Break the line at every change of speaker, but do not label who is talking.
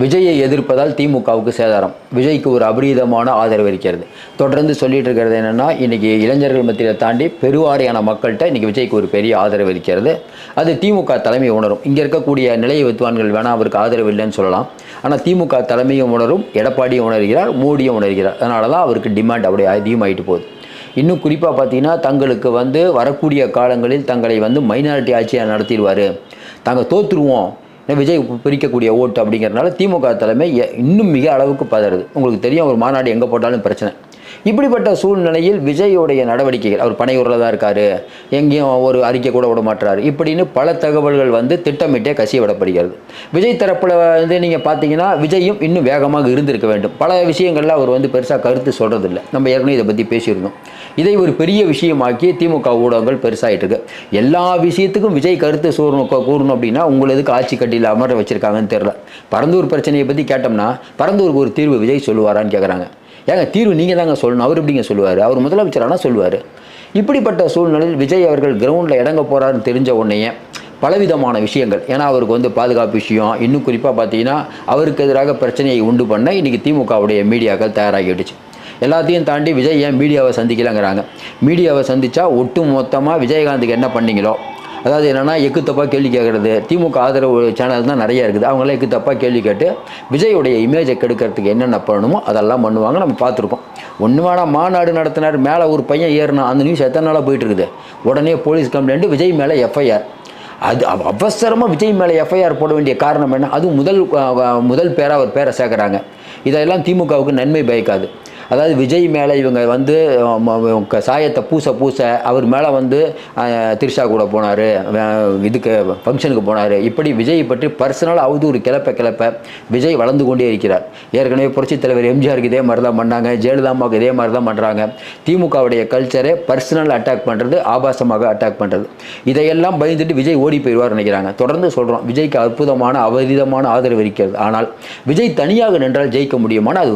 விஜயை எதிர்ப்பதால் திமுகவுக்கு சேதாரம். விஜய்க்கு ஒரு அபரீதமான ஆதரவு இருக்கிறது. தொடர்ந்து சொல்லிட்டு இருக்கிறது என்னன்னா இன்னைக்கு இளைஞர்கள் மத்தியில் தாண்டி பெருவாரியான மக்கள்கிட்ட இன்னைக்கு விஜய்க்கு ஒரு பெரிய ஆதரவு இருக்கிறது. அது திமுக தலைமை உணரும். இங்கே இருக்கக்கூடிய நிலைய வித்வான்கள் வேணா அவருக்கு ஆதரவு இல்லைன்னு சொல்லலாம். ஆனால் திமுக தலைமையும் உணரும் எடப்பாடியும் உணர்கிறார் மோடியும் உணர்கிறார். அதனால தான் அவருக்கு டிமாண்ட் அப்படியே அதிகமாகிட்டு போகுது. இன்னும் குறிப்பாக பார்த்தீங்கன்னா தங்களுக்கு வந்து வரக்கூடிய காலங்களில் தங்களை வந்து மைனாரிட்டி ஆட்சியாக நடத்திடுவார். தாங்கள் தோற்றுருவோம் விஜய் பிரிக்கக்கூடிய ஓட்டு அப்படிங்கிறனால திமுக தலைமை இன்னும் மிக அளவுக்கு பதறுது. உங்களுக்கு தெரியும் ஒரு மாநாடு எங்கே போட்டாலும் பிரச்சனை. இப்படிப்பட்ட சூழ்நிலையில் விஜயோடைய நடவடிக்கைகள் அவர் பனையூரில் தான் இருக்கார் எங்கேயும் ஒரு அறிக்கை கூட விட மாட்டார் இப்படின்னு பல தகவல்கள் வந்து திட்டமிட்டே கசிய விடப்படுகிறது விஜய் தரப்பில் வந்து நீங்கள் பார்த்தீங்கன்னா விஜயும் இன்னும் வேகமாக இருந்திருக்க வேண்டும். பல விஷயங்களில் அவர் வந்து பெருசாக கருத்து சொல்கிறதில்ல நம்ம ஏற்கனவே இதை பற்றி பேசியிருந்தோம். இதை ஒரு பெரிய விஷயமாக்கி திமுக ஊடகங்கள் பெருசாகிட்டு இருக்கு. எல்லா விஷயத்துக்கும் விஜய் கருத்து சூறணும் கூறணும் அப்படின்னா உங்களுக்கு ஆட்சி கட்டியில் அமர வச்சிருக்காங்கன்னு தெரியல. பரந்தூர் பிரச்சனையை பற்றி கேட்டோம்னா பரந்தூருக்கு ஒரு தீர்வு விஜய் சொல்லுவாரான்னு கேட்குறாங்க ஏங்க தீர்வு நீங்கள் தாங்க சொல்லணும். அவர் எப்படிங்க சொல்லுவார்? அவர் முதலமைச்சரானா சொல்லுவார். இப்படிப்பட்ட சூழ்நிலையில் விஜய் அவர்கள் கிரவுண்டில் இறங்க போகிறாருன்னு தெரிஞ்ச உடனேயே பலவிதமான விஷயங்கள். ஏன்னா அவருக்கு வந்து பாதுகாப்பு விஷயம். இன்னும் குறிப்பாக பார்த்தீங்கன்னா அவருக்கு எதிராக பிரச்சனையை உண்டு பண்ண இன்றைக்கி திமுகவுடைய மீடியாக்கள் தயாராகிடுச்சு. எல்லாத்தையும் தாண்டி விஜய் ஏன் மீடியாவை சந்திக்கலங்கிறாங்க. மீடியாவை சந்தித்தா ஒட்டு மொத்தமாக விஜயகாந்துக்கு என்ன பண்ணீங்களோ அதாவது என்னென்னா எக்கு தப்பாக கேள்வி கேட்குறது. திமுக ஆதரவு சேனல் தான் நிறைய இருக்குது. அவங்களாம் எக்கு தப்பாக கேள்வி கேட்டு விஜயுடைய இமேஜை கெடுக்கிறதுக்கு என்னென்ன பண்ணணுமோ அதெல்லாம் பண்ணுவாங்க. நம்ம பார்த்துருக்கோம் ஒன்று வேணாம் மாநாடு நடத்தினார் மேலே ஒரு பையன் ஏறினா அந்த நியூஸ் எத்தனை நாளாக போயிட்டு இருக்குது உடனே போலீஸ் கம்ப்ளைண்ட் விஜய் மேலே எஃப்ஐஆர் அது அவசரமாக விஜய் மேலே எஃப்ஐஆர் போட வேண்டிய காரணம் என்ன? அதுவும் முதல் முதல் பேராக அவர் பேரை சேர்க்குறாங்க. இதெல்லாம் திமுகவுக்கு நன்மை பயக்காது. அதாவது விஜய் மேலே இவங்க வந்து சாயத்தை பூச பூச அவர் மேலே வந்து திரிஷா கூட போனார் இதுக்கு ஃபங்க்ஷனுக்கு போனார். இப்படி விஜய் பற்றி பர்சனல் அவதூறு கிளப்ப கிளப்ப விஜய் வளர்ந்து கொண்டே இருக்கிறார். ஏற்கனவே புரட்சித் தலைவர் எம்ஜிஆருக்கு இதே மாதிரி தான் பண்ணாங்க ஜெயலலிதாமாவுக்கு இதே மாதிரி தான் பண்ணுறாங்க திமுகவுடைய கல்ச்சரே பர்சனல் அட்டாக் பண்ணுறது ஆபாசமாக அட்டாக் பண்ணுறது இதையெல்லாம் பயந்துட்டு விஜய் ஓடி போயிடுவார் நினைக்கிறாங்க. தொடர்ந்து சொல்கிறோம் விஜய்க்கு அற்புதமான அபரிதமான ஆதரவு இருக்கிறது. ஆனால் விஜய் தனியாக நின்றால் ஜெயிக்க முடியுமான அது